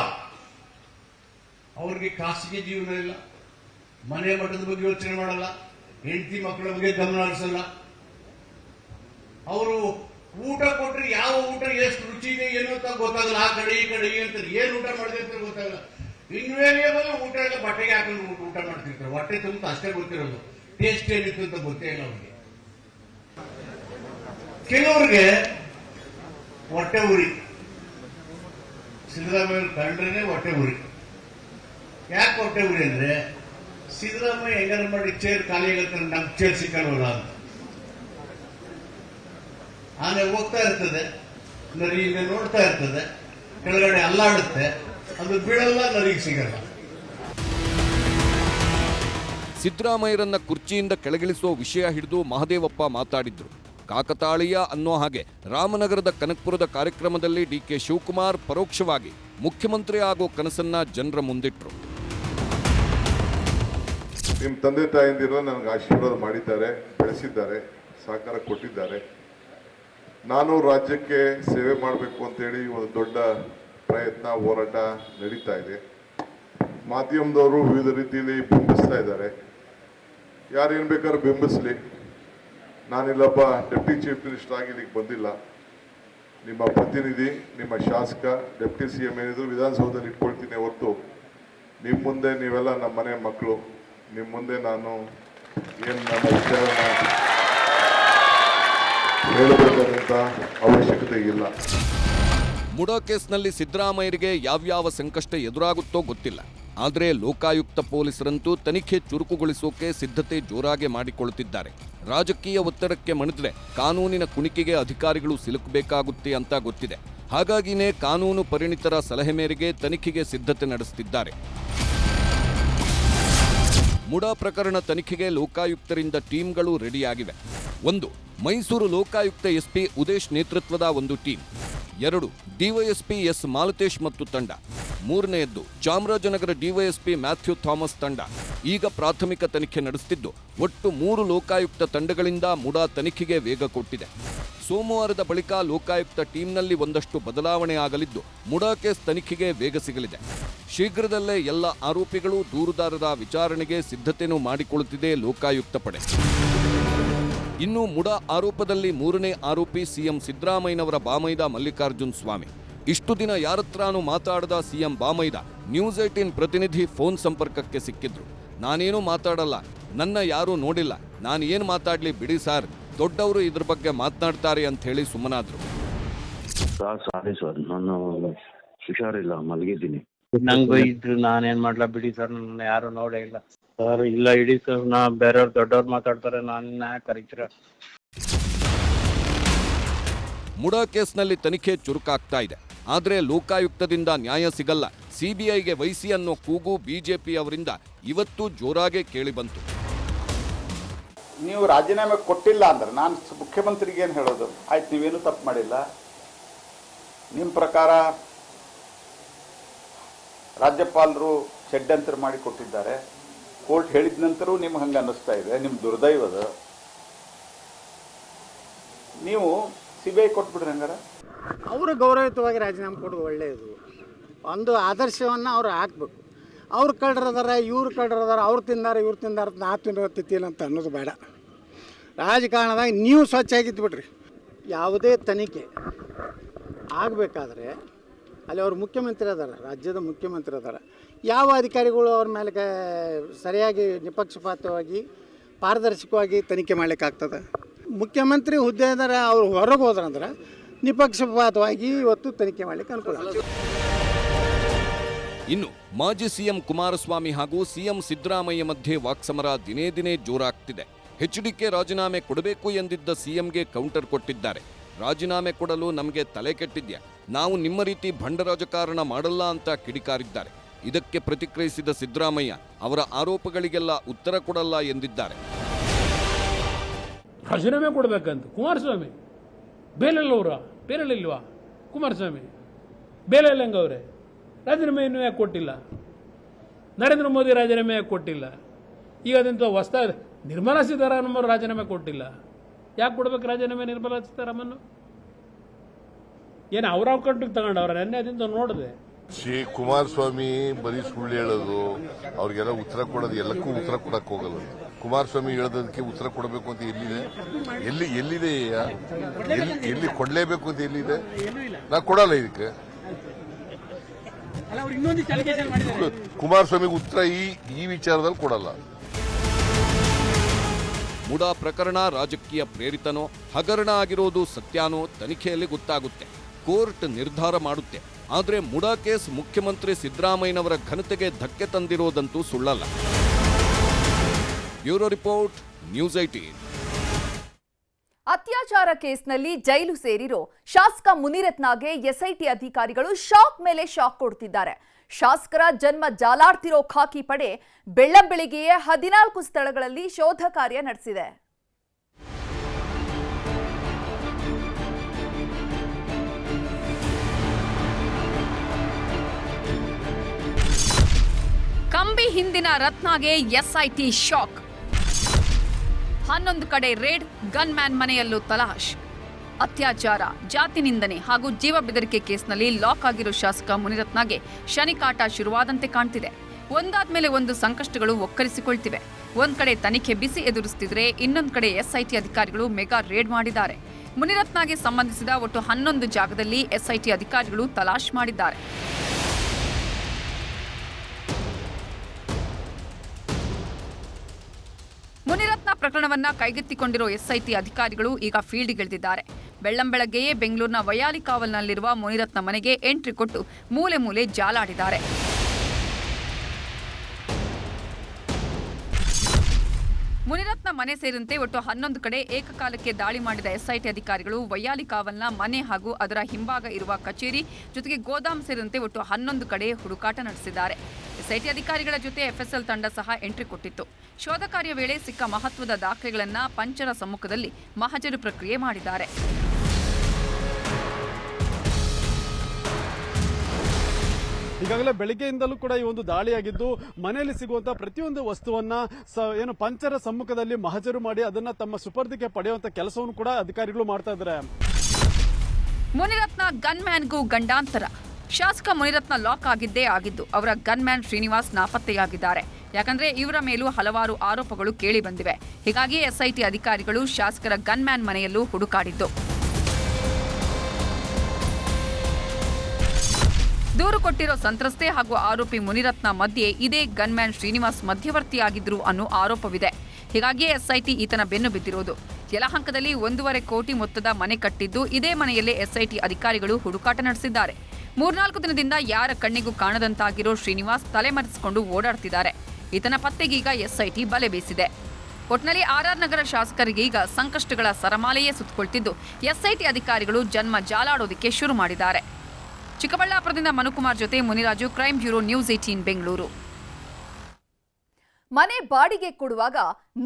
S11: ಅವರಿಗೆ ಖಾಸಗಿ ಜೀವನ ಇಲ್ಲ, ಮನೆ ಮಠದ ಬಗ್ಗೆ ಯೋಚನೆ ಮಾಡಲ್ಲ, ಹೆಂಡತಿ ಮಕ್ಕಳ ಬಗ್ಗೆ ಗಮನ ಹರಿಸಲ್ಲ. ಅವರು ಊಟ ಕೊಟ್ರೆ ಯಾವ ಊಟ ಎಷ್ಟು ರುಚಿ ಇದೆ, ಏನು ಅಂತ ಗೊತ್ತಾಗಲ್ಲ. ಆ ಕಡೆ, ಈ ಕಡೆ ಅಂತ ಏನ್ ಊಟ ಮಾಡಿದೆ ಅಂತ ಗೊತ್ತಾಗಲ್ಲ. ಇನ್ವೇರಿಯಬಲ್ ಊಟ ಎಲ್ಲ ಬಟ್ಟೆಗೆ ಹಾಕೊಂಡು ಊಟ- ಊಟ ಮಾಡ್ತಿರ್ತಾರೆ? ಹೊಟ್ಟೆ ತುಂಬ ಅಷ್ಟೇ ಗೊತ್ತಿರೋದು. ಟೇಸ್ಟ್ ಏನಿತ್ತು ಅಂತ ಗೊತ್ತೇ ಇಲ್ಲ ಅವ್ರಿಗೆ. ಕೆಲವ್ರಿಗೆ ಹೊಟ್ಟೆ ಉರಿ. ಸಿದ್ದರಾಮಯ್ಯ ಕಂಡ್ರೇನೆ ಹೊಟ್ಟೆ ಉರಿ. ಯಾಕೆ ಹೊಟ್ಟೆ ಉರಿ ಅಂದ್ರೆ, ಸಿದ್ದರಾಮಯ್ಯ ಹೆಂಗಾರ ಮಾಡಿ ಚೇರ್ ಖಾಲಿ ಆಗತ್ತೆ ನಮ್ಗೆ ಚೇರ್ ಸಿಕ್ಕಲ್ವಲ್ಲ ಅಂತ. ಆನೆ ಹೋಗ್ತಾ ಇರ್ತದೆ ನರಿಯಿಂದ ನೋಡ್ತಾ ಇರ್ತದೆ ಕೆಳಗಡೆ ಅಲ್ಲಾಡುತ್ತೆ ಅದು ಬೀಳಲ್ಲ ನರಿಗೆ ಸಿಗಲ್ಲ.
S7: ಸಿದ್ದರಾಮಯ್ಯರನ್ನ ಕುರ್ಚಿಯಿಂದ ಕೆಳಗಿಳಿಸುವ ವಿಷಯ ಹಿಡಿದು ಮಹದೇವಪ್ಪ ಮಾತಾಡಿದ್ರು. ಕಾಕತಾಳೀಯ ಅನ್ನೋ ಹಾಗೆ ರಾಮನಗರದ ಕನಕಪುರದ ಕಾರ್ಯಕ್ರಮದಲ್ಲಿ ಡಿ ಕೆ ಶಿವಕುಮಾರ್ ಪರೋಕ್ಷವಾಗಿ ಮುಖ್ಯಮಂತ್ರಿ ಆಗೋ ಕನಸನ್ನ ಜನರ ಮುಂದಿಟ್ರು.
S10: ನಿಮ್ಮ ತಂದೆ ತಾಯಿಂದಿರೋ ನನಗೆ ಆಶೀರ್ವಾದ ಮಾಡಿದ್ದಾರೆ ಬೆಳೆಸಿದ್ದಾರೆ ಸಹಕಾರ ಕೊಟ್ಟಿದ್ದಾರೆ. ನಾನು ರಾಜ್ಯಕ್ಕೆ ಸೇವೆ ಮಾಡಬೇಕು ಅಂತೇಳಿ ಒಂದು ದೊಡ್ಡ ಪ್ರಯತ್ನ, ಹೋರಾಟ ನಡೀತಾ ಇದೆ. ಮಾಧ್ಯಮದವರು ವಿವಿಧ ರೀತಿಯಲ್ಲಿ ಬಿಂಬಿಸ್ತಾ ಇದ್ದಾರೆ. ಯಾರೇನು ಬೇಕಾದ್ರೂ ಬಿಂಬಿಸಲಿ. ನಾನಿಲ್ಲಪ್ಪ, ಡೆಪ್ಟಿ ಚೀಫ್ ಮಿನಿಸ್ಟರ್ ಆಗಿ ಇಲ್ಲಿಗೆ ಬಂದಿಲ್ಲ. ನಿಮ್ಮ ಪ್ರತಿನಿಧಿ, ನಿಮ್ಮ ಶಾಸಕ, ಡೆಪ್ಟಿ ಸಿ ಎಂ ಏನಿದ್ರು ವಿಧಾನಸೌಧದಲ್ಲಿ ಇಟ್ಕೊಳ್ತೀನಿ ಹೊರತು. ನಿಮ್ಮ ಮುಂದೆ ನೀವೆಲ್ಲ ನಮ್ಮ ಮನೆ ಮಕ್ಕಳು ನಿಮ್ಮ ಮುಂದೆ ನಾನು ಏನು ನನ್ನ ವಿಚಾರನ ಹೇಳಬೇಕಾದಂಥ ಅವಶ್ಯಕತೆ ಇಲ್ಲ.
S7: ಮುಡಾ ಕೇಸ್ನಲ್ಲಿ ಸಿದ್ದರಾಮಯ್ಯರಿಗೆ ಯಾವ್ಯಾವ ಸಂಕಷ್ಟ ಎದುರಾಗುತ್ತೋ ಗೊತ್ತಿಲ್ಲ. ಆದರೆ ಲೋಕಾಯುಕ್ತ ಪೊಲೀಸರಂತೂ ತನಿಖೆ ಚುರುಕುಗೊಳಿಸೋಕೆ ಸಿದ್ಧತೆ ಜೋರಾಗಿ ಮಾಡಿಕೊಳ್ಳುತ್ತಿದ್ದಾರೆ ರಾಜಕೀಯ ಒತ್ತಡಕ್ಕೆ ಮಣಿದ್ರೆ ಕಾನೂನಿನ ಕುಣಿಕೆಗೆ ಅಧಿಕಾರಿಗಳು ಸಿಲುಕಬೇಕಾಗುತ್ತೆ ಅಂತ ಗೊತ್ತಿದೆ. ಹಾಗಾಗಿನೇ ಕಾನೂನು ಪರಿಣಿತರ ಸಲಹೆ ಮೇರೆಗೆ ತನಿಖೆಗೆ ಸಿದ್ಧತೆ ನಡೆಸುತ್ತಿದ್ದಾರೆ ಮುಡಾ ಪ್ರಕರಣ ತನಿಖೆಗೆ ಲೋಕಾಯುಕ್ತರಿಂದ ಟೀಮ್ಗಳು ರೆಡಿಯಾಗಿವೆ. ಒಂದು, ಮೈಸೂರು ಲೋಕಾಯುಕ್ತ ಎಸ್ಪಿ ಉದೇಶ್ ನೇತೃತ್ವದ ಒಂದು ಟೀಮ್. ಎರಡು, ಡಿವೈಎಸ್ಪಿ ಎಸ್ ಮಾಲತೇಶ್ ಮತ್ತು ತಂಡ. ಮೂರನೆಯದ್ದು, ಚಾಮರಾಜನಗರ ಡಿವೈಎಸ್ಪಿ ಮ್ಯಾಥ್ಯೂ ಥಾಮಸ್ ತಂಡ. ಈಗ ಪ್ರಾಥಮಿಕ ತನಿಖೆ ನಡೆಸುತ್ತಿದ್ದು ಒಟ್ಟು ಮೂರು ಲೋಕಾಯುಕ್ತ ತಂಡಗಳಿಂದ ಮುಡಾ ತನಿಖೆಗೆ ವೇಗ ಕೊಟ್ಟಿದೆ. ಸೋಮವಾರದ ಬಳಿಕ ಲೋಕಾಯುಕ್ತ ಟೀಮ್ನಲ್ಲಿ ಒಂದಷ್ಟು ಬದಲಾವಣೆ ಆಗಲಿದ್ದು ಮುಡಾ ಕೇಸ್ ತನಿಖೆಗೆ ವೇಗ ಸಿಗಲಿದೆ. ಶೀಘ್ರದಲ್ಲೇ ಎಲ್ಲ ಆರೋಪಿಗಳು ದೂರುದಾರರ ವಿಚಾರಣೆಗೆ ಸಿದ್ಧತೆನೂ ಮಾಡಿಕೊಳ್ಳುತ್ತಿದೆ ಲೋಕಾಯುಕ್ತ ಪಡೆ. ಇನ್ನು ಮುಡಾ ಆರೋಪದಲ್ಲಿ ಮೂರನೇ ಆರೋಪಿ ಸಿಎಂ ಸಿದ್ದರಾಮಯ್ಯನವರ ಬಾಮೈದ ಮಲ್ಲಿಕಾರ್ಜುನ್ ಸ್ವಾಮಿ. ಇಷ್ಟು ದಿನ ಯಾರತ್ರಾನು ಮಾತಾಡದ ಸಿಎಂ ಬಾಮೈದ ನ್ಯೂಸ್ ಏಟೀನ್ ಪ್ರತಿನಿಧಿ ಫೋನ್ ಸಂಪರ್ಕಕ್ಕೆ ಸಿಕ್ಕಿದ್ರು. ನಾನೇನೂ ಮಾತಾಡಲ್ಲ. ನನ್ನ ಯಾರೂ ನೋಡಿಲ್ಲ. ನಾನು ಏನು ಮಾತಾಡಲಿ ಬಿಡಿ ಸಾರ್. ದೊಡ್ಡವರು ಇದ್ರ ಬಗ್ಗೆ ಮಾತನಾಡ್ತಾರೆ ಅಂತ ಹೇಳಿ ಸುಮ್ಮನಾದ್ರು.
S12: ಸರ್ ಸಾರಿ ಸರ್ ನಾನು ಹುಷಾರಿಲ್ಲ ಮಲಗಿದ್ದೀನಿ.
S6: ನಂಗೂ ಇದ್ರು ನಾನೇನ್ ಮಾಡ್ಲಾ ಬಿಡಿ ಸರ್ ನನ್ನ ಯಾರು ನೋಡೇ ಇಲ್ಲ. ಸರ್ ಇಲ್ಲ ಇಡಿ ಸರ್ ನಾ ಬೇರೆಯವ್ರು ದೊಡ್ಡವ್ರು ಮಾತಾಡ್ತಾರೆ ನನ್ನ ಯಾಕೆ ಕರೀತೀರ?
S7: ಮುಡ ಕೇಸ್ನಲ್ಲಿ ತನಿಖೆ ಚುರುಕಾಗ್ತಾ ಇದೆ. ಆದರೆ ಲೋಕಾಯುಕ್ತದಿಂದ ನ್ಯಾಯ ಸಿಗಲ್ಲ. ಸಿಬಿಐಗೆ ವಹಿಸಿ ಅನ್ನೋ ಕೂಗು ಬಿಜೆಪಿ ಅವರಿಂದ ಇವತ್ತು ಜೋರಾಗೆ ಕೇಳಿಬಂತು
S8: ನೀವು ರಾಜೀನಾಮೆ ಕೊಟ್ಟಿಲ್ಲ ಅಂದ್ರೆ ನಾನು ಮುಖ್ಯಮಂತ್ರಿಗೆ ಏನು ಹೇಳೋದು? ಆಯ್ತು, ನೀವೇನು ತಪ್ಪು ಮಾಡಿಲ್ಲ. ನಿಮ್ಮ ಪ್ರಕಾರ ರಾಜ್ಯಪಾಲರು ಷಡ್ಯಂತರ ಮಾಡಿ ಕೊಟ್ಟಿದ್ದಾರೆ. ಕೋರ್ಟ್ ಹೇಳಿದ ನಂತರ ನಿಮ್ಗೆ ಹಂಗೆ ಅನ್ನಿಸ್ತಾ ಇದೆ ನಿಮ್ಮ ದುರ್ದೈವದ ನೀವು ಸಿ ಬಿ ಐ ಕೊಟ್ಬಿಡ್ರಿ ಹಂಗಾರ.
S13: ಅವರು ಗೌರವಯುತವಾಗಿ ರಾಜೀನಾಮೆ ಕೊಡೋದು ಒಳ್ಳೆಯದು. ಒಂದು ಆದರ್ಶವನ್ನು ಅವರು ಹಾಕ್ಬೇಕು. ಅವ್ರು ಕಳ್ರದಾರ ಇವ್ರು ಕಳ್ರದಾರ ಅವ್ರು ತಿಂದಾರ, ಇವ್ರು ತಿಂದಾರ ನಾ ತಿನ್ನೋತಿತ್ತಿಲ್ಲ ಅಂತ ಅನ್ನೋದು ಬೇಡ. ರಾಜಕಾರಣದಾಗ ನೀವು ಸ್ವಚ್ಛ ಆಗಿದ್ದು ಬಿಡ್ರಿ. ಯಾವುದೇ ತನಿಖೆ ಆಗಬೇಕಾದ್ರೆ ಅಲ್ಲಿ ಅವ್ರು ಮುಖ್ಯಮಂತ್ರಿ ಅದಾರ, ರಾಜ್ಯದ ಮುಖ್ಯಮಂತ್ರಿ ಅದಾರ. ಯಾವ ಅಧಿಕಾರಿಗಳು ಅವ್ರ ಮೇಲೆ ಸರಿಯಾಗಿ ನಿಪಕ್ಷಪಾತವಾಗಿ ಪಾರದರ್ಶಕವಾಗಿ ತನಿಖೆ ಮಾಡ್ಲಿಕ್ಕಾಗ್ತದೆ? ಮುಖ್ಯಮಂತ್ರಿ ಹುದ್ದೆದಾರ ಅವ್ರು ಹೊರಗೆ ಹೋದ್ರಂದ್ರೆ ನಿಪಕ್ಷಪಾತವಾಗಿ ಇವತ್ತು ತನಿಖೆ ಮಾಡ್ಲಿಕ್ಕೆ ಅನುಕೂಲ
S7: ಇನ್ನು ಮಾಜಿ ಸಿಎಂ ಕುಮಾರಸ್ವಾಮಿ ಹಾಗೂ ಸಿಎಂ ಸಿದ್ದರಾಮಯ್ಯ ಮಧ್ಯೆ ವಾಕ್ಸಮರ ದಿನೇ ದಿನೇ ಜೋರಾಗ್ತಿದೆ. ಎಚ್ಡಿಕೆ ರಾಜೀನಾಮೆ ಕೊಡಬೇಕು ಎಂದಿದ್ದ ಸಿಎಂಗೆ ಕೌಂಟರ್ ಕೊಟ್ಟಿದ್ದಾರೆ. ರಾಜೀನಾಮೆ ಕೊಡಲು ನಮಗೆ ತಲೆ ಕೆಟ್ಟಿದ್ಯಾ? ನಾವು ನಿಮ್ಮ ರೀತಿ ಭಂಡ ರಾಜಕಾರಣ ಮಾಡಲ್ಲ ಅಂತ ಕಿಡಿಕಾರಿದ್ದಾರೆ. ಇದಕ್ಕೆ ಪ್ರತಿಕ್ರಿಯಿಸಿದ ಸಿದ್ದರಾಮಯ್ಯ, ಅವರ ಆರೋಪಗಳಿಗೆಲ್ಲ ಉತ್ತರ ಕೊಡಲ್ಲ ಎಂದಿದ್ದಾರೆ.
S14: ರಾಜೀನಾಮೆ ಕೊಡಬೇಕಂತ. ಕುಮಾರಸ್ವಾಮಿ, ಬೇಲೆಲ್ಲವರ ಬೇರೆಲ್ಲಿಲ್ವಾ ಕುಮಾರಸ್ವಾಮಿ ಬೇಲೆಲ್ಲ ರಾಜೀನಾಮೆ ಇನ್ನೂ ಯಾಕೆ ಕೊಟ್ಟಿಲ್ಲ. ನರೇಂದ್ರ ಮೋದಿ ರಾಜೀನಾಮೆ ಯಾಕೆ ಕೊಟ್ಟಿಲ್ಲ. ಈಗ ಅದಂತ ಹೊಸ್ತ ನಿರ್ಮಲಾ ಸೀತಾರಾಮನ್ ರಾಜೀನಾಮೆ ಕೊಟ್ಟಿಲ್ಲ. ಯಾಕೆ ಕೊಡ್ಬೇಕು ರಾಜೀನಾಮೆ ನಿರ್ಮಲಾ ಸೀತಾರಾಮನ್? ಏನು ಅವ್ರ ಅಕೌಂಟಿಗೆ ತಗೊಂಡವ್ರ ನೆನ್ನೆ ಅದಿಂದ ನೋಡಿದೆ.
S10: ಶ್ರೀ ಕುಮಾರಸ್ವಾಮಿ ಬರೀ ಸುಳ್ಳು ಹೇಳೋದು, ಅವ್ರಿಗೆಲ್ಲ ಉತ್ತರ ಕೊಡೋದು, ಎಲ್ಲಕ್ಕೂ ಉತ್ತರ ಕೊಡಕ್ಕೆ ಹೋಗಲ್ಲ. ಕುಮಾರಸ್ವಾಮಿ ಹೇಳೋದಕ್ಕೆ ಉತ್ತರ ಕೊಡಬೇಕು ಅಂತ ಎಲ್ಲಿದೆ? ಎಲ್ಲಿ ಎಲ್ಲಿದೆ ಎಲ್ಲಿ ಕೊಡ್ಲೇಬೇಕು ಅಂತ ಎಲ್ಲಿದೆ? ನಾ ಕೊಡಲ್ಲ ಇದಕ್ಕೆ. ಕುಮಾರಸ್ವಾಮಿಗೆ ಉತ್ತರ ಈ ಈ ವಿಚಾರದಲ್ಲಿ ಕೊಡಲ್ಲ.
S7: ಮುಡಾ ಪ್ರಕರಣ ರಾಜಕೀಯ ಪ್ರೇರಿತನೋ ಹಗರಣ ಆಗಿರೋದು ಸತ್ಯಾನೋ ತನಿಖೆಯಲ್ಲಿ ಗೊತ್ತಾಗುತ್ತೆ. ಕೋರ್ಟ್ ನಿರ್ಧಾರ ಮಾಡುತ್ತೆ. ಆದರೆ ಮುಡಾ ಕೇಸ್ ಮುಖ್ಯಮಂತ್ರಿ ಸಿದ್ದರಾಮಯ್ಯನವರ ಘನತೆಗೆ ಧಕ್ಕೆ ತಂದಿರೋದಂತೂ ಸುಳ್ಳಲ್ಲ. ಬ್ಯೂರೋ ರಿಪೋರ್ಟ್ ನ್ಯೂಸ್ ಐಟೀನ್
S1: ಅತ್ಯಾಚಾರ ಕೇಸ್ನಲ್ಲಿ ಜೈಲು ಸೇರಿರೋ ಶಾಸಕ ಮುನಿರತ್ನಾಗೆ ಎಸ್ಐಟಿ ಅಧಿಕಾರಿಗಳು ಶಾಕ್ ಮೇಲೆ ಶಾಕ್ ಕೊಡ್ತಿದ್ದಾರೆ. ಶಾಸಕರ ಜನ್ಮ ಜಾಲಾಡ್ತಿರೋ ಖಾಕಿ ಪಡೆ ಬೆಳ್ಳಂಬೆಳಿಗ್ಗೆಯೇ ಹದಿನಾಲ್ಕು ಸ್ಥಳಗಳಲ್ಲಿ ಶೋಧ ಕಾರ್ಯ ನಡೆಸಿದೆ.
S15: ಕಂಬಿ ಹಿಂದಿನ ರತ್ನಾಗೆ ಎಸ್ಐಟಿ ಶಾಕ್. ಹನ್ನೊಂದು ಕಡೆ ರೇಡ್ ಗನ್ ಮ್ಯಾನ್ ಮನೆಯಲ್ಲೂ ತಲಾಶ್. ಅತ್ಯಾಚಾರ, ಜಾತಿ ನಿಂದನೆ ಹಾಗೂ ಜೀವ ಬೆದರಿಕೆ ಕೇಸ್ನಲ್ಲಿ ಲಾಕ್ ಆಗಿರೋ ಶಾಸಕ ಮುನಿರತ್ನಗೆ ಶನಿಕಾಟ ಶುರುವಾದಂತೆ ಕಾಣ್ತಿದೆ. ಒಂದಾದ್ಮೇಲೆ ಒಂದು ಸಂಕಷ್ಟಗಳು ಒಕ್ಕರಿಸಿಕೊಳ್ತಿವೆ. ಒಂದ್ ಕಡೆ ತನಿಖೆ ಬಿಸಿ ಎದುರಿಸ್ತಿದ್ರೆ ಇನ್ನೊಂದು ಕಡೆ ಎಸ್ಐಟಿ ಅಧಿಕಾರಿಗಳು ಮೆಗಾ ರೇಡ್ ಮಾಡಿದ್ದಾರೆ. ಮುನಿರತ್ನಗೆ ಸಂಬಂಧಿಸಿದ ಒಟ್ಟು ಹನ್ನೊಂದು ಜಾಗದಲ್ಲಿ ಎಸ್ಐಟಿ ಅಧಿಕಾರಿಗಳು ತಲಾಶ್ ಮಾಡಿದ್ದಾರೆ. ಪ್ರಕರಣವನ್ನ ಕೈಗೆತ್ತಿಕೊಂಡಿರೋ ಎಸ್ಐಟಿ ಅಧಿಕಾರಿಗಳು ಈಗ ಫೀಲ್ಡ್ಗಿಳಿದಿದ್ದಾರೆ ಬೆಳ್ಳಂಬೆಳಗ್ಗೆಯೇ ಬೆಂಗಳೂರಿನ ವಯಾಲಿ ಕಾವಲ್ನಲ್ಲಿರುವ ಮುನಿರತ್ನ ಮನೆಗೆ ಎಂಟ್ರಿ ಕೊಟ್ಟು ಮೂಲೆ ಮೂಲೆ ಜಾಲಾಡಿದ್ದಾರೆ. ಮನೆ ಸೇರಿದಂತೆ ಒಟ್ಟು ಹನ್ನೊಂದು ಕಡೆ ಏಕಕಾಲಕ್ಕೆ ದಾಳಿ ಮಾಡಿದ ಎಸ್ಐಟಿ ಅಧಿಕಾರಿಗಳು ವೈಯಾಲಿ ಕಾವಲ್ನ ಮನೆ ಹಾಗೂ ಅದರ ಹಿಂಭಾಗ ಇರುವ ಕಚೇರಿ ಜೊತೆಗೆ ಗೋದಾಮ್ ಸೇರಿದಂತೆ ಒಟ್ಟು ಹನ್ನೊಂದು ಕಡೆ ಹುಡುಕಾಟ ನಡೆಸಿದ್ದಾರೆ. ಎಸ್ಐಟಿ ಅಧಿಕಾರಿಗಳ ಜೊತೆ ಎಫ್ಎಸ್ಎಲ್ ತಂಡ ಸಹ ಎಂಟ್ರಿ ಕೊಟ್ಟಿತ್ತು. ಶೋಧ ಕಾರ್ಯ ವೇಳೆ ಸಿಕ್ಕ ಮಹತ್ವದ ದಾಖಲೆಗಳನ್ನು ಪಂಚರ ಸಮ್ಮುಖದಲ್ಲಿ ಮಹಜರು ಪ್ರಕ್ರಿಯೆ ಮಾಡಿದ್ದಾರೆ.
S16: ಈಗಾಗಲೇ ಬೆಳಿಗ್ಗೆಯಿಂದಲೂ ಕೂಡ ಈ ಒಂದು ದಾಳಿಯಾಗಿದ್ದು, ಮನೆಯಲ್ಲಿ ಸಿಗುವಂತಹ ಪ್ರತಿಯೊಂದು ವಸ್ತುವನ್ನ ಏನು ಪಂಚರ ಸಮ್ಮುಖದಲ್ಲಿ ಮಹಜರು ಮಾಡಿ ಅದನ್ನ ತಮ್ಮ ಸುಪರ್ದಿಗೆ ಪಡೆಯುವಂತ ಕೆಲಸವನ್ನು ಕೂಡ ಅಧಿಕಾರಿಗಳು ಮಾಡ್ತಾ ಇದ್ದಾರೆ.
S15: ಮುನಿರತ್ನ ಗನ್ ಮ್ಯಾನ್ಗೂ ಗಂಡಾಂತರ. ಶಾಸಕ ಮುನಿರತ್ನ ಲಾಕ್ ಆಗಿದ್ದೇ ಆಗಿದ್ದು, ಅವರ ಗನ್ ಮ್ಯಾನ್ ಶ್ರೀನಿವಾಸ್ ನಾಪತ್ತೆಯಾಗಿದ್ದಾರೆ. ಯಾಕಂದ್ರೆ ಇವರ ಮೇಲೂ ಹಲವಾರು ಆರೋಪಗಳು ಕೇಳಿ ಬಂದಿವೆ. ಹೀಗಾಗಿ ಎಸ್ಐಟಿ ಅಧಿಕಾರಿಗಳು ಶಾಸಕರ ಗನ್ ಮ್ಯಾನ್ ಮನೆಯಲ್ಲೂ ಹುಡುಕಾಡಿದ್ದು. ದೂರು ಕೊಟ್ಟಿರೋ ಸಂತ್ರಸ್ತೆ ಹಾಗೂ ಆರೋಪಿ ಮುನಿರತ್ನ ಮಧ್ಯೆ ಇದೇ ಗನ್ಮ್ಯಾನ್ ಶ್ರೀನಿವಾಸ್ ಮಧ್ಯವರ್ತಿಯಾಗಿದ್ರು ಅನ್ನೋ ಆರೋಪವಿದೆ. ಹೀಗಾಗಿಯೇ ಎಸ್ಐಟಿ ಈತನ ಬೆನ್ನು ಬಿದ್ದಿರೋದು. ಯಲಹಂಕದಲ್ಲಿ ಒಂದೂವರೆ ಕೋಟಿ ಮೊತ್ತದ ಮನೆ ಕಟ್ಟಿದ್ದು ಇದೇ ಮನೆಯಲ್ಲೇ ಎಸ್ಐಟಿ ಅಧಿಕಾರಿಗಳು ಹುಡುಕಾಟ ನಡೆಸಿದ್ದಾರೆ. ಮೂರ್ನಾಲ್ಕು ದಿನದಿಂದ ಯಾರ ಕಣ್ಣಿಗೂ ಕಾಣದಂತಾಗಿರೋ ಶ್ರೀನಿವಾಸ್ ತಲೆಮರೆಸಿಕೊಂಡು ಓಡಾಡ್ತಿದ್ದಾರೆ. ಈತನ ಪತ್ತೆಗೀಗ ಎಸ್ಐಟಿ ಬಲೆ ಬೀಸಿದೆ. ಒಟ್ನಲ್ಲಿ ಆರ್ಆರ್ ನಗರ ಶಾಸಕರಿಗೆ ಈಗ ಸಂಕಷ್ಟಗಳ ಸರಮಾಲೆಯೇ ಸುತ್ತಕೊಳ್ತಿದ್ದು. ಎಸ್ಐಟಿ ಅಧಿಕಾರಿಗಳು ಜನ್ಮ ಜಾಲಾಡೋದಕ್ಕೆ ಶುರು ಮಾಡಿದ್ದಾರೆ. ಚಿಕ್ಕಬಳ್ಳಾಪುರದಿಂದ ಮನುಕುಮಾರ್ ಜೊತೆ Muniraju crime bureau news eighteen Bengaluru.
S1: ಮನೆ ಬಾಡಿಗೆ ಕೊಡುವಾಗ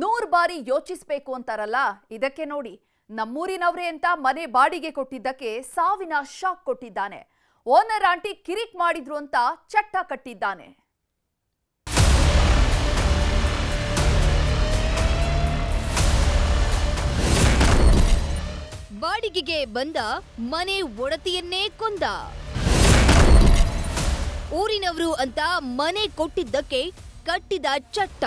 S1: ನೂರು ಬಾರಿ ಯೋಚಿಸಬೇಕು ಅಂತಾರಲ್ಲ, ಇದಕ್ಕೆ ನೋಡಿ. ನಮ್ಮೂರಿನವರೇ ಅಂತ ಮನೆ ಬಾಡಿಗೆ ಕೊಟ್ಟಿದ್ದಕ್ಕೆ ಸಾವಿನ ಶಾಕ್ ಕೊಟ್ಟಿದ್ದಾನೆ. ಓನರ್ ಆಂಟಿ ಕಿರಿಕ್ ಮಾಡಿದ್ರು ಅಂತ ಚಟ್ಟ ಕಟ್ಟಿದ್ದಾನೆ.
S17: ಬಾಡಿಗೆಗೆ ಬಂದ ಮನೆ ಒಡತಿಯನ್ನೇ ಕೊಂದ. ಊರಿನವರು ಅಂತ ಮನೆ ಕೊಟ್ಟಿದ್ದಕ್ಕೆ ಕಟ್ಟಿದ ಚಟ್ಟ.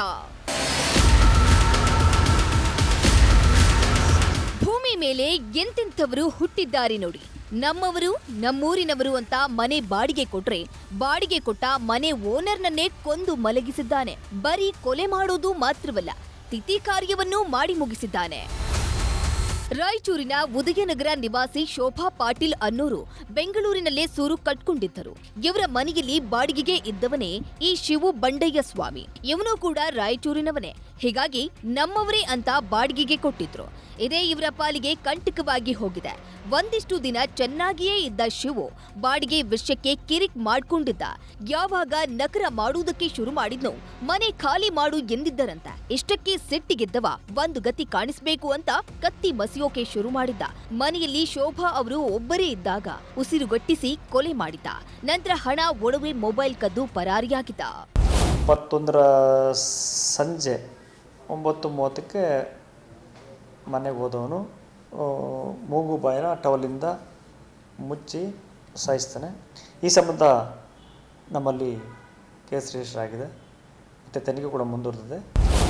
S17: ಭೂಮಿ ಮೇಲೆ ಎಂತೆಂಥವರು ಹುಟ್ಟಿದ್ದಾರೆ ನೋಡಿ. ನಮ್ಮವರು, ನಮ್ಮೂರಿನವರು ಅಂತ ಮನೆ ಬಾಡಿಗೆ ಕೊಟ್ರೆ, ಬಾಡಿಗೆ ಕೊಟ್ಟ ಮನೆ ಓನರ್ನನ್ನೇ ಕೊಂದು ಮಲಗಿಸಿದ್ದಾನೆ. ಬರೀ ಕೊಲೆ ಮಾಡೋದು ಮಾತ್ರವಲ್ಲ, ತಿಥಿ ಕಾರ್ಯವನ್ನೂ ಮಾಡಿ ಮುಗಿಸಿದ್ದಾನೆ. ರಾಯಚೂರಿನ ಉದಯನಗರ ನಿವಾಸಿ ಶೋಭಾ ಪಾಟೀಲ್ ಅನ್ನೋರು ಬೆಂಗಳೂರಿನಲ್ಲೇ ಸೂರು ಕಟ್ಕೊಂಡಿದ್ದರು. ಇವರ ಮನೆಯಲ್ಲಿ ಬಾಡಿಗೆಗೆ ಇದ್ದವನೇ ಈ ಶಿವು ಬಂಡಯ್ಯ ಸ್ವಾಮಿ. ಇವನು ಕೂಡ ರಾಯಚೂರಿನವನೇ. ಹೀಗಾಗಿ ನಮ್ಮವರೇ ಅಂತ ಬಾಡಿಗೆಗೆ ಕೊಟ್ಟಿದ್ರು. ಇದೇ ಇವರ ಪಾಲಿಗೆ ಕಂಟಕವಾಗಿ ಹೋಗಿದೆ. ಒಂದಿಷ್ಟು ದಿನ ಚೆನ್ನಾಗಿಯೇ ಇದ್ದ ಶಿವು ಬಾಡಿಗೆ ವಿಷಯಕ್ಕೆ ಕಿರಿಕ್ ಮಾಡ್ಕೊಂಡಿದ್ದ. ಯಾವಾಗ ನಕರ ಮಾಡುವುದಕ್ಕೆ ಶುರು ಮಾಡಿದ್ನು, ಮನೆ ಖಾಲಿ ಮಾಡು ಎಂದಿದ್ದರಂತೆ. ಇಷ್ಟಕ್ಕೆ ಸಿಟ್ಟಿಗೆದ್ದವ ಒಂದು ಗತಿ ಕಾಣಿಸಬೇಕು ಅಂತ ಕತ್ತಿ ಮಸಿಯೋಕೆ ಶುರು ಮಾಡಿದ್ದ. ಮನೆಯಲ್ಲಿ ಶೋಭಾ ಅವರು ಒಬ್ಬರೇ ಇದ್ದಾಗ ಉಸಿರುಗಟ್ಟಿಸಿ ಕೊಲೆ ಮಾಡಿದ್ದ. ನಂತರ ಹಣ, ಒಡವೆ, ಮೊಬೈಲ್ ಕದ್ದು ಪರಾರಿಯಾಗಿದ್ದ.
S6: ಇಪ್ಪತ್ತೊಂದರ ಸಂಜೆ ಒಂಬತ್ತು ಮೂವತ್ತಕ್ಕೆ ಮನೆಗೆ ಹೋದವನು ಮೂಗು, ಬಾಯಿನ ಟವಲಿಂದ ಮುಚ್ಚಿ ಸಾಯಿಸ್ತಾನೆ. ಈ ಸಂಬಂಧ ನಮ್ಮಲ್ಲಿ ಕೇಸ್ ರಿಜಿಸ್ಟರ್ ಆಗಿದೆ. ಮತ್ತು ತನಿಖೆ ಕೂಡ ಮುಂದುವರೆದಿದೆ.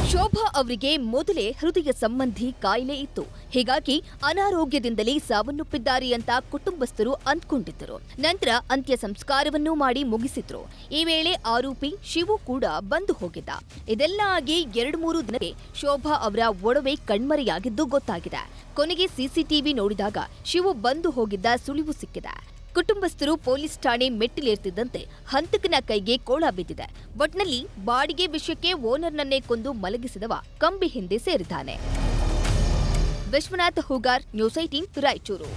S17: ಶೋಭಾ ಅವರಿಗೆ ಮೊದಲೇ ಹೃದಯ ಸಂಬಂಧಿ ಕಾಯಿಲೆ ಇತ್ತು. ಹೀಗಾಗಿ ಅನಾರೋಗ್ಯದಿಂದಲೇ ಸಾವನ್ನಪ್ಪಿದ್ದಾರೆ ಅಂತ ಕುಟುಂಬಸ್ಥರು ಅಂದ್ಕೊಂಡಿದ್ದರು. ನಂತರ ಅಂತ್ಯ ಸಂಸ್ಕಾರವನ್ನೂ ಮಾಡಿ ಮುಗಿಸಿದ್ರು. ಈ ವೇಳೆ ಆರೋಪಿ ಶಿವು ಕೂಡ ಬಂದು ಹೋಗಿದ್ದ. ಇದೆಲ್ಲ ಆಗಿ ಎರಡು ಮೂರು ದಿನಕ್ಕೆ ಶೋಭಾ ಅವರ ಒಡವೆ ಕಣ್ಮರೆಯಾಗಿದ್ದು ಗೊತ್ತಾಗಿದೆ. ಕೊನೆಗೆ ಸಿಸಿಟಿವಿ ನೋಡಿದಾಗ ಶಿವು ಬಂದು ಹೋಗಿದ್ದ ಸುಳಿವು ಸಿಕ್ಕಿದೆ. ಕುಟುಂಬಸ್ಥರು ಪೊಲೀಸ್ ಠಾಣೆ ಮೆಟ್ಟಿಲೇರ್ತಿದ್ದಂತೆ ಹಂತಕನ ಕೈಗೆ ಕೋಳ ಬಿದ್ದಿದೆ. ಒಟ್ನಲ್ಲಿ ಬಾಡಿಗೆ ವಿಷಯಕ್ಕೆ ಓನರ್ನನ್ನೇ ಕೊಂದು ಮಲಗಿಸಿದವ ಕಂಬಿ ಹಿಂದೆ ಸೇರಿದ್ದಾನೆ. Vishwanath Hugar, news eighteen Raichur.